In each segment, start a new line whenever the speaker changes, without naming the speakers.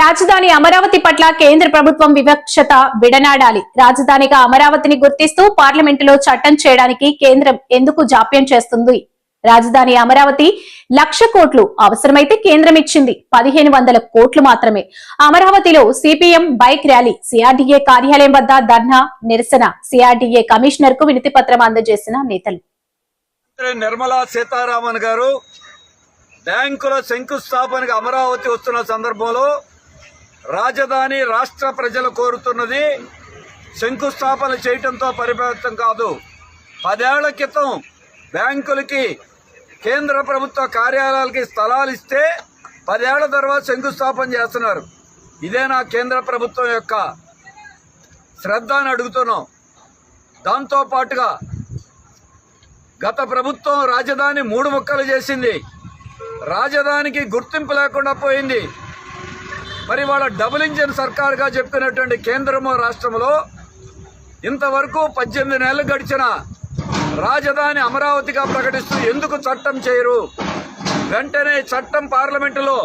రాజధాని అమరావతి పట్ల కేంద్ర ప్రభుత్వం వివక్షత విడనాడాలి. రాజధానిగా అమరావతిని గుర్తిస్తూ పార్లమెంటులో చట్టం చేయడానికి కేంద్రం ఎందుకు జాప్యం చేస్తుంది? రాజధాని అమరావతి లక్ష కోట్లు అవసరమైతే కేంద్రం ఇచ్చింది పదిహేను వందల కోట్లు మాత్రమే. అమరావతిలో సిపిఎం బైక్ ర్యాలీ సిఆర్డీఏ కార్యాలయం వద్ద ధర్నా నిరసన సిఆర్డీఏ కమిషనర్కు వినతి పత్రం అందజేసిన నేతలు.
నిర్మలా సీతారామన్ గారు బ్యాంకుల శంకుస్థాపనకు అమరావతి వస్తున్న సందర్భంలో రాజధాని రాష్ట్ర ప్రజలు కోరుతున్నది శంకుస్థాపన చేయటంతో పరిమితం కాదు. పదేళ్ళ క్రితం బ్యాంకులకి కేంద్ర ప్రభుత్వ కార్యాలయాలకి స్థలాలు ఇస్తే పదేళ్ళ తర్వాత శంకుస్థాపన చేస్తున్నారు. ఇదే నా కేంద్ర ప్రభుత్వం యొక్క శ్రద్ధ అని అడుగుతున్నాం. దాంతోపాటుగా గత ప్రభుత్వం రాజధాని మూడు ముక్కలు చేసింది. రాజధానికి గుర్తింపు లేకుండా పోయింది. మరి వాళ్ళ డబుల్ ఇంజిన్ సర్కార్గా చెప్పినటువంటి కేంద్రము రాష్ట్రంలో ఇంతవరకు పద్దెనిమిది నెలలు గడిచిన రాజధాని అమరావతిగా ప్రకటిస్తూ ఎందుకు చట్టం చేయరు? వెంటనే చట్టం పార్లమెంటులో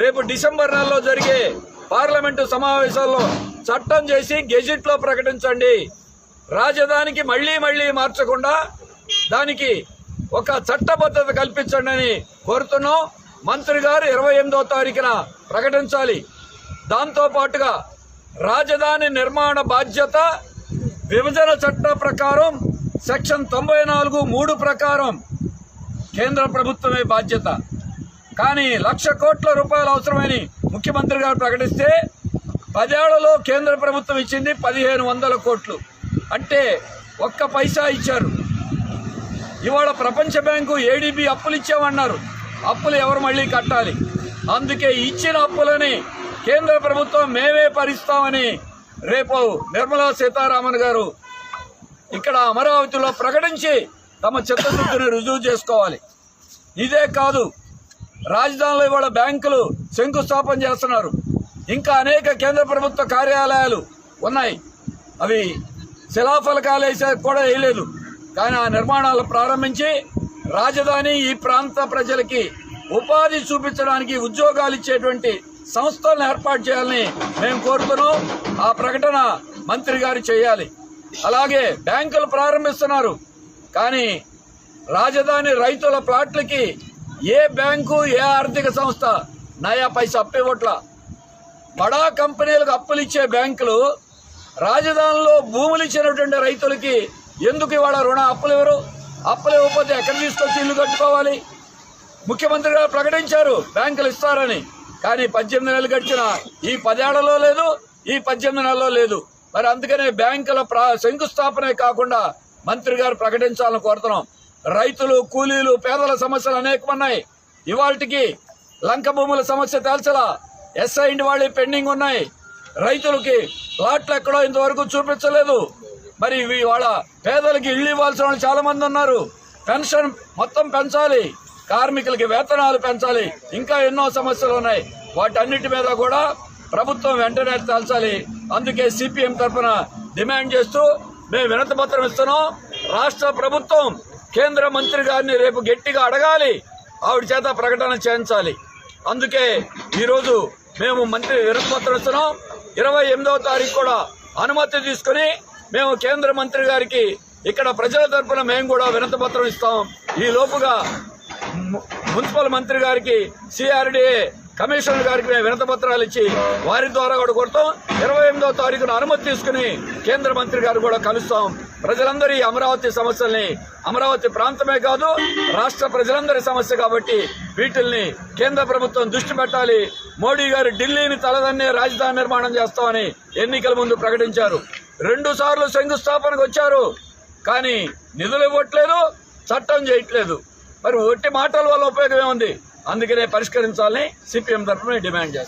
రేపు డిసెంబర్ నెలలో జరిగే పార్లమెంటు సమావేశాల్లో చట్టం చేసి గెజిట్లో ప్రకటించండి. రాజధానికి మళ్ళీ మళ్ళీ మార్చకుండా దానికి ఒక చట్టబద్ధత కల్పించండి అని కోరుతున్నాం. మంత్రి గారు ఇరవై ఎనిమిదో తారీఖున ప్రకటించాలి. దాంతో పాటుగా రాజధాని నిర్మాణ బాధ్యత విభజన చట్ట ప్రకారం సెక్షన్ తొంభై నాలుగు మూడు ప్రకారం కేంద్ర ప్రభుత్వమే బాధ్యత. కానీ లక్ష కోట్ల రూపాయలు అవసరమని ముఖ్యమంత్రి గారు ప్రకటిస్తే పదేళ్ళలో కేంద్ర ప్రభుత్వం ఇచ్చింది పదిహేను వందల కోట్లు. అంటే ఒక్క పైసా ఇచ్చారు. ఇవాళ ప్రపంచ బ్యాంకు ఏడీబీ అప్పులు ఇచ్చామన్నారు. అప్పులు ఎవరు మళ్ళీ కట్టాలి? అందుకే ఇచ్చిన అప్పులని కేంద్ర ప్రభుత్వం మేమే భరిస్తామని రేపు నిర్మలా సీతారామన్ గారు ఇక్కడ అమరావతిలో ప్రకటించి తమ చిత్తశుద్ధిని రుజువు చేసుకోవాలి. ఇదే కాదు రాజధానిలో ఇవాళ బ్యాంకులు శంకుస్థాపన చేస్తున్నారు. ఇంకా అనేక కేంద్ర ప్రభుత్వ కార్యాలయాలు ఉన్నాయి. అవి శిలాఫలకాలు వేసే కూడా వేయలేదు. కానీ ఆ నిర్మాణాలు ప్రారంభించి రాజధాని ఈ ప్రాంత ప్రజలకి ఉపాధి చూపించడానికి ఉద్యోగాలు ఇచ్చేటువంటి సంస్థలను ఏర్పాటు చేయాలని మేము కోరుతున్నాం. ఆ ప్రకటన మంత్రి గారు చేయాలి. అలాగే బ్యాంకులు ప్రారంభిస్తున్నారు. కానీ రాజధాని రైతుల ప్లాట్లకి ఏ బ్యాంకు ఏ ఆర్థిక సంస్థ నయా పైసా అప్పివ్వట్ల బడా కంపెనీలకు అప్పులు ఇచ్చే బ్యాంకులు రాజధానిలో భూములు ఇచ్చినటువంటి రైతులకి ఎందుకు ఇవాళ రుణ అప్పులు ఇవ్వరు? అప్పులు ఇవ్వకపోతే ఎక్కడ తీసుకొచ్చి ఇల్లు కట్టుకోవాలి? ముఖ్యమంత్రి గారు ప్రకటించారు బ్యాంకులు ఇస్తారని. కానీ పద్దెనిమిది నెలలు గడిచిన ఈ పదేళ్ళలో లేదు ఈ పద్దెనిమిది నెలలో లేదు. మరి అందుకనే బ్యాంకుల ప్రా- శంకుస్థాపనే కాకుండా మంత్రి గారు ప్రకటించాలని కోరుతున్నాం. రైతులు కూలీలు పేదల సమస్యలు అనేకమన్నాయి. ఇవాళకి లంక భూముల సమస్య తేల్చలా ఇంటి వాళ్ళు పెండింగ్ ఉన్నాయి. రైతులకి ప్లాట్లు ఎక్కడో ఇంతవరకు చూపించలేదు. మరి వాళ్ళ పేదలకి ఇళ్ళు ఇవ్వాల్సిన వాళ్ళు చాలామంది ఉన్నారు. పెన్షన్ మొత్తం పెంచాలి. కార్మికులకి వేతనాలు పెంచాలి. ఇంకా ఎన్నో సమస్యలు ఉన్నాయి. వాటన్నిటి మీద కూడా ప్రభుత్వం వెంటనే తేల్చాలి. అందుకే సిపిఎం తరఫున డిమాండ్ చేస్తూ మేము వినతి పత్రం ఇస్తున్నాం. రాష్ట్ర ప్రభుత్వం కేంద్ర మంత్రి గారిని రేపు గట్టిగా అడగాలి. ఆవిడ చేత ప్రకటన చేయించాలి. అందుకే ఈరోజు మేము మంత్రి వినతి పత్రం ఇస్తున్నాం. ఇరవై ఎనిమిదవ తారీఖు కూడా అనుమతి తీసుకుని మేము కేంద్ర మంత్రి గారికి ఇక్కడ ప్రజల తరఫున మేము కూడా వినతపత్రం ఇస్తాం. ఈ లోపుగా మున్సిపల్ మంత్రి గారికి సిఆర్డీఏ కమిషనర్ గారికి మేము వినతిపత్రాలు ఇచ్చి వారి ద్వారా కూడా కొడతాం. ఇరవై ఎనిమిదో తారీఖున అనుమతి తీసుకుని కేంద్ర మంత్రి గారు కూడా కలుస్తాం. ప్రజలందరి అమరావతి సమస్యల్ని అమరావతి ప్రాంతమే కాదు రాష్ట్ర ప్రజలందరి సమస్య కాబట్టి వీటిల్ని కేంద్ర ప్రభుత్వం దృష్టి పెట్టాలి. మోడీ గారు ఢిల్లీని తలదన్నే రాజధాని నిర్మాణం చేస్తామని ఎన్నికల ముందు ప్రకటించారు. రెండు సార్లు శంకుస్థాపనకు వచ్చారు. కానీ నిధులు ఇవ్వట్లేదు చట్టం చేయట్లేదు. మరి ఒట్టి మాటల వల్ల ఉపయోగం ఏముంది? అందుకనే పరిష్కరించాలని సిపిఎం తరఫున డిమాండ్ చేస్తాం.